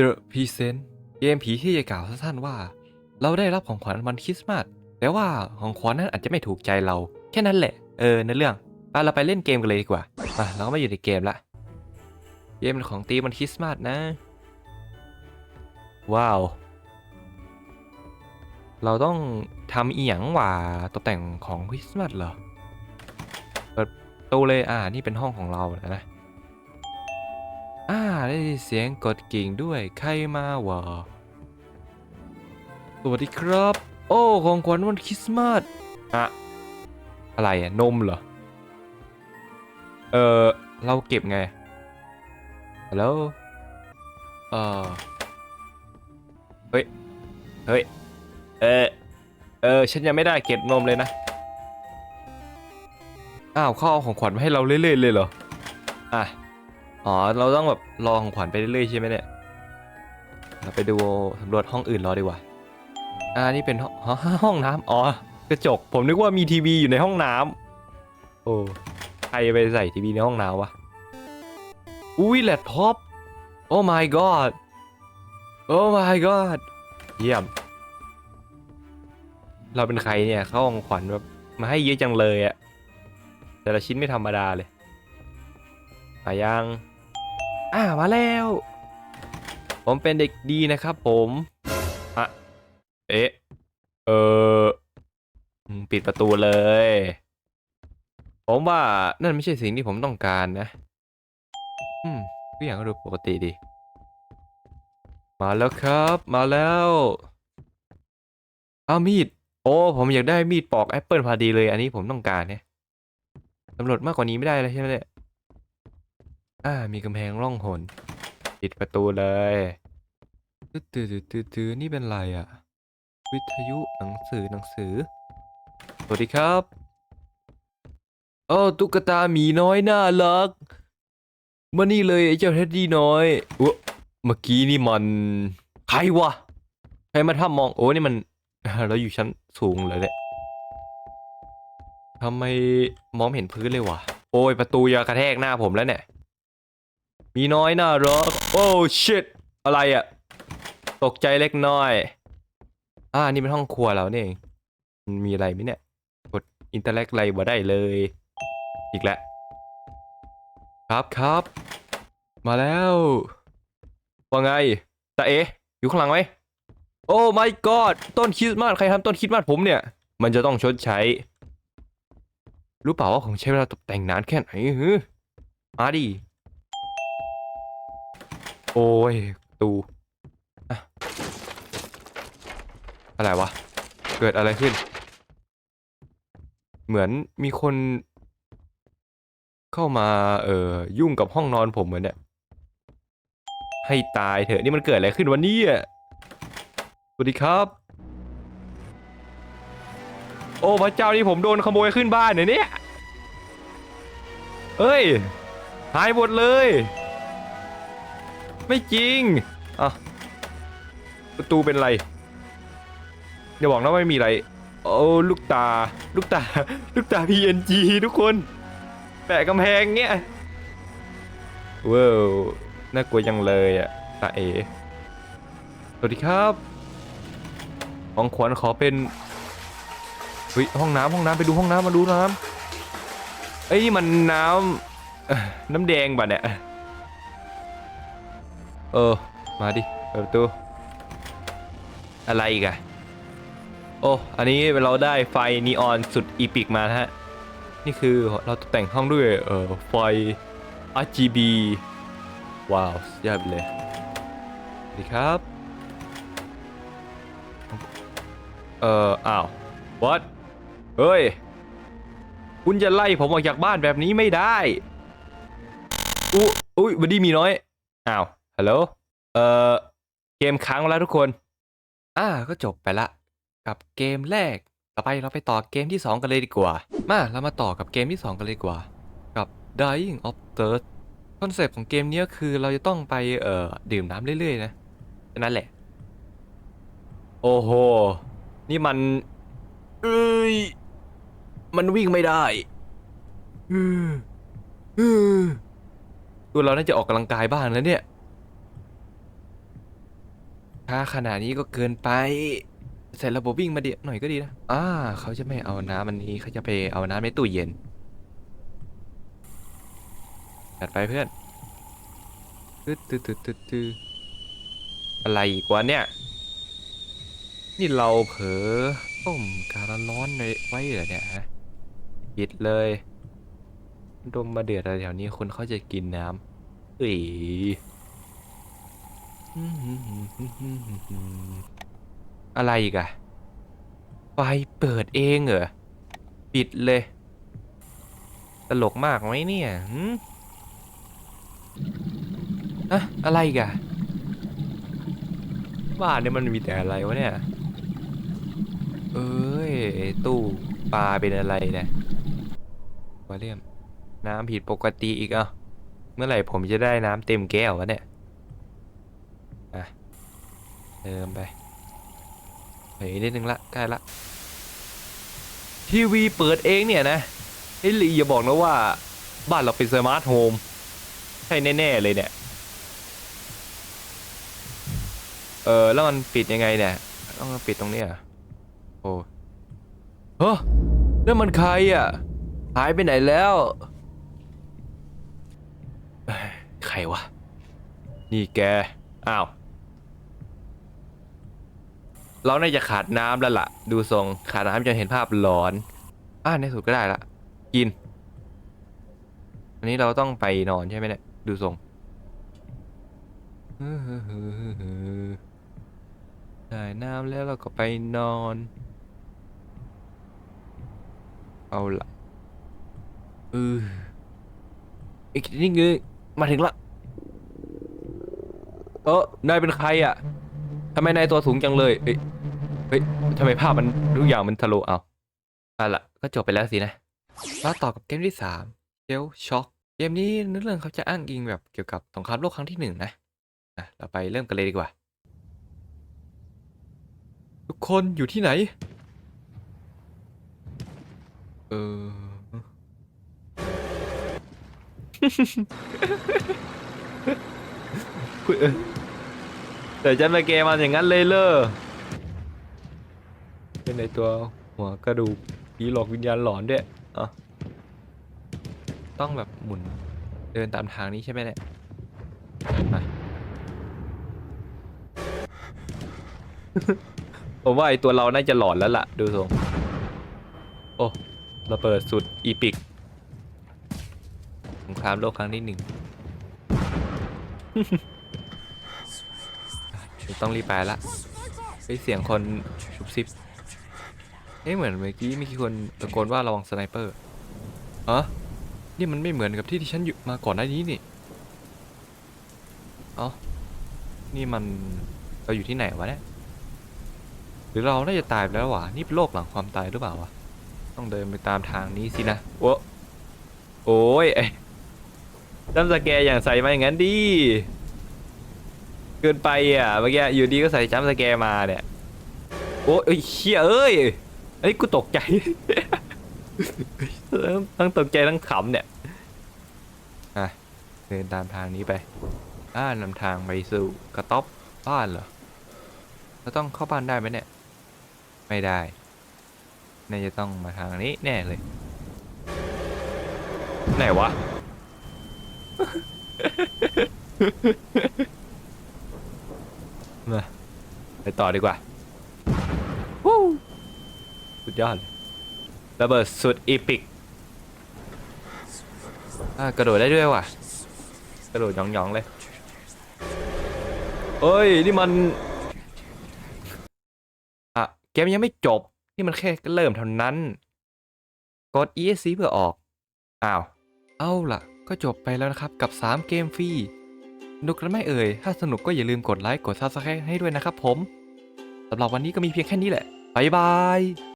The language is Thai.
The Present เกมผีที่จะกล่าวสั้นๆว่า เราได้รับของขวัญวันคริสต์มาสแต่ว่าของขวัญนั้นอาจจะไม่ถูกใจเรา แค่นั้นแหละ เออในเรื่องเราไปเล่นเกมกันเลยดีกว่ามาเราก็มาอยู่ในเกมละเกมของตีมันคริสต์มาสนะ ว้าว เราต้องทำอีหยังว่าตกแต่งของคริสต์มาสเหรอเปิดตูเลยอ่านี่เป็นห้องของเรานะ อ่าได้ยินเสียงกดกิ่งด้วยใครมาวะสวัสดีครับ โอ้ของขวัญวันคริสต์มาสอะอะไรอะนมเหรอ เออเราเก็บไงฮัลโหลเออเฮ้ย เฮ้ย เออเออฉันยังไม่ได้เก็บนมเลยนะ อ้าวเขาเอาของขวัญมาให้เราเรื่อยๆเลยเหรอ อะ อ๋อ เราต้องแบบรอของขวัญไปเรื่อยๆใช่ไหมเนี่ย เราไปดูสำรวจห้องอื่นรอดีกว่า อ่า นี่เป็นห้องห้องน้ำอ๋อ กระจก ผมนึกว่ามีทีวีอยู่ในห้องน้ำโอ้ใครไปใส่ทีวีในห้องน้ำวะ อุ้ยแล็ปท็อป โอ้ my god โอ้ my god เยี่ยม เราเป็นใครเนี่ย เข้าของขวัญแบบมาให้เยอะจังเลยอะแต่ละชิ้นไม่ธรรมดาเลยมายัง อ่ามาแล้ว ผมเป็นเด็กดีนะครับผมอะเอ๊ะ เออปิดประตูเลย ผมว่านั่นไม่ใช่สิ่งที่ผมต้องการนะ อืมทุกอย่างก็ดูปกติดี มาแล้วครับ มาแล้วอามีด โอ้ ผมอยากได้มีดปอกแอปเปิลพอดีเลย อันนี้ผมต้องการเนี่ยตำรวจมากกว่านี้ไม่ได้เลยใช่ไหมเนี่ย อ่า มีกำแพงร่องหนปิดประตูเลยตื้อตื้อตื้อตื้อนี่เป็นไรอะวิทยุหนังสือหนังสือ สวัสดีครับโอ้ตุ๊กตาหมีน้อยน่ารักมานี่เลยไอ้เจ้าเท็ดดี้น้อยอเมื่อกี้นี่มัน ใครวะ ใครมาทำมอง โอ้นี่มัน เราอยู่ชั้นสูงเลยเนี่ยทำไมมองเห็นพื้นเลยวะ โอ้ยประตูจะกระแทกหน้าผมแล้วเนี่ย มีน้อยน่ารักโอ้ชิตอะไรอะตกใจเล็กน้อย อ่า นี่เป็นห้องครัวเราเนี่ยมันมีอะไรไหมเนี่ย กดอินเตอร์เล็กอะไรบ่ได้เลย อีกแล้ว ครับครับ มาแล้ว ว่าไงตาเอ อยู่ข้างหลังไหม โอ้ my god ต้นคริสต์มาสใครทำต้นคริสต์มาสผมเนี่ย มันจะต้องชดใช้ รู้เปล่าว่าของใช้เวลาตกแต่งนานแค่ไหนฮึมาดิ โอ้ยตูอะอะไรวะ เกิดอะไรขึ้น เหมือนมีคน เข้ามา เอ่อ ยุ่งกับห้องนอนผมเหมือนเนี่ย ให้ตายเถอะ นี่มันเกิดอะไรขึ้นวันนี้อะสวัสดีครับ โอ้พระเจ้านี่ผมโดนขโมยขึ้นบ้านเนี่ยเนี่ยเฮ้ย หายหมดเลย ไม่จริงอะประตูเป็นไรอย่าบอกนะว่าไม่มีอะไร โอ้ลูกตา ลูกตา ลูกตา PNG ทุกคน แปะกำแพงเงี้ยเว้าวน่ากลัวจังเลยอะตาเอ สวัสดีครับ ของขวัญขอเป็นเฮ้ยห้องน้ำห้องน้ำไปดูห้องน้ำมาดูน้ำเอ้ยมันน้ำน้ำแดงป่ะเนี่ย เออ มาดิ เปิดประตู อะไรอีกอะโอ้ อันนี้เราได้ไฟนีออนสุดอีพิกมานะฮะ นี่คือเราตกแต่งห้องด้วยเออไฟ RGB ว้าวสุดยอดไปเลยสวัสดีครับ เอ่อ อ้าว what เฮ้ย คุณจะไล่ผมออกจากบ้านแบบนี้ไม่ได้ อุ๊อุ้ยบัดดี้มีน้อย อ้าว ฮัลโหล เอ่อ เกมค้างแล้วทุกคน อ่า ก็จบไปละ กับเกมแรก ต่อไปเราไปต่อเกมที่ 2 กันเลยดีกว่า มา เรามาต่อกับเกมที่ 2 กันเลยดีกว่า กับ Dying of Thirst คอนเซปต์ของเกมนี้ก็คือเราจะต้องไป เอ่อ ดื่มน้ำเรื่อยๆ นะแค่นั้นแหละ โอ้โห นี่มัน เอ้ย มันวิ่งไม่ได้ อือ อือ ตัวเราน่าจะออกกำลังกายบ้างแล้วเนี่ย ถ้าขนาดนี้ก็เกินไปใส่ระบบวิ่งมาเดียวหน่อยก็ดีนะอ่าเขาจะไม่เอาน้ำอันนี้เขาจะไปเอาน้ำในตู้เย็นจัดไปเพื่อนตึ๊ดตึ๊ดตึ๊ดตึ๊ดตึ๊ดอะไรอีกวะเนี่ย นี่เราเผลอต้มการร้อนไว้ไว้เหรอเนี่ยฮะปิดเลย ดมมาเดือดอะไรแถวนี้คนเขาจะกินน้ำเอ้ย อะไรอีกอะไฟเปิดเองเหรอ ปิดเลย ตลกมากไหมเนี่ยหืมอะอะไรอีกอะบ้านเนี่ยมันมีแต่อะไรวะเนี่ย เอ้ย ตู้ปลาเป็นอะไรเนี่ยวอลเลียม น้ำผิดปกติอีกอะ เมื่อไหร่ผมจะได้น้ำเต็มแก้ววะเนี่ย อะเติมไปเฮ้ยนิดนึงละใกล้ละทีวีเปิดเองเนี่ยนะไอ้ลีอย่าบอกนะว่า บ้านเราเป็นสมาร์ทโฮมใช่แน่ ๆ เลยเนี่ย เออแล้วมันปิดยังไงเนี่ย ต้องปิดตรงนี้ยเหรอโอ้เฮ้ยนั่นมันใครอะ หายไปไหนแล้ว ใครวะ นี่แก อ้าว เราน่าจะขาดน้ำแล้วล่ะ ดูทรงขาดน้ำจนเห็นภาพหลอน อ่าในสุดก็ได้ละกิน อันนี้เราต้องไปนอนใช่ไหมเนี่ยดูทรงได้น้ำแล้วเราก็ไปนอน เอาละเอออีกนิดนึงมาถึงละเออนายเป็นใครอะ ทำไมนายตัวสูงจังเลย เอ้ยเฮ้ยทำไมภาพมันทุกอย่างมันทะลุเอาเอาละก็จบไปแล้วสินะมาต่อกับเกมที่สามเชลช็อก เกมนี้เนื้อเรื่องเขาจะอ้างอิงแบบเกี่ยวกับสงครามโลกครั้งที่หนึ่งนะอะเราไปเริ่มกันเลยดีกว่า ทุกคนอยู่ที่ไหน เออคุณเออ แต่จะมาเกมมันอย่างนั้นเลยเลอเป็นในตัวหัวกระดูกผีหลอกวิญญาณหลอนด้วยอะต้องแบบหมุนเดินตามทางนี้ใช่ไหมเนี่ยมาผมว่าไอตัวเราน่าจะหลอนแล้วล่ะ ดูทรงโอ้เราเปิดสุดอีพิกสงครามโลกครั้งที่หนึ่งเดี๋ยว ต้องรีบไปละไปเสียงคนชุบซิบเอ๊ะเหมือนเมื่อกี้มีคนตะโกนว่าระวังสไนเปอร์ฮะนี่มันไม่เหมือนกับที่ที่ฉันอยู่มาก่อนหน้านี้นี่เอ้านี่มันเราอยู่ที่ไหนวะเนี่ยหรือเราน่าจะตายไปแล้ววะนี่เป็นโลกหลังความตายหรือเปล่าวะต้องเดินไปตามทางนี้สินะโอ้โอ้ยจำสแกอย่างใส่มาอย่างนั้นดิ เกินไปอะเมื่อกี้อยู่ดีก็ใส่จัมสแกร์มาเนี่ยโอ้ยเอ้ยเชี่ยเอ้ยไอ้ยกูตกใจทั้งตกใจทั้งขำเนี่ยอะเดินตามทางนี้ไปอ่านำทางไปสู่กระต๊อบบ้านเหรอเราต้องเข้าบ้านได้ไหมเนี่ย ไม่ได้น่าจะต้องมาทางนี้แน่เลย ไหนวะ มาไป ต่อดีกว่าวู้สุดยอดเลยระเบิดสุดอีพิกกระโดดได้ด้วยว่ะ กระโดดหยองๆเลยเอ้ย นี่มันอะเกมยังไม่จบ นี่มันแค่เริ่มเท่านั้น กด ESC เพื่อออก อ้าว เอาล่ะ ก็จบไปแล้วนะครับกับ 3 เกมฟรีนุกกันไม่เอ่ย ถ้าสนุกก็อย่าลืมกดไลค์ กด Subscribe ให้ด้วยนะครับผม สำหรับวันนี้ก็มีเพียงแค่นี้แหละบ๊ายบาย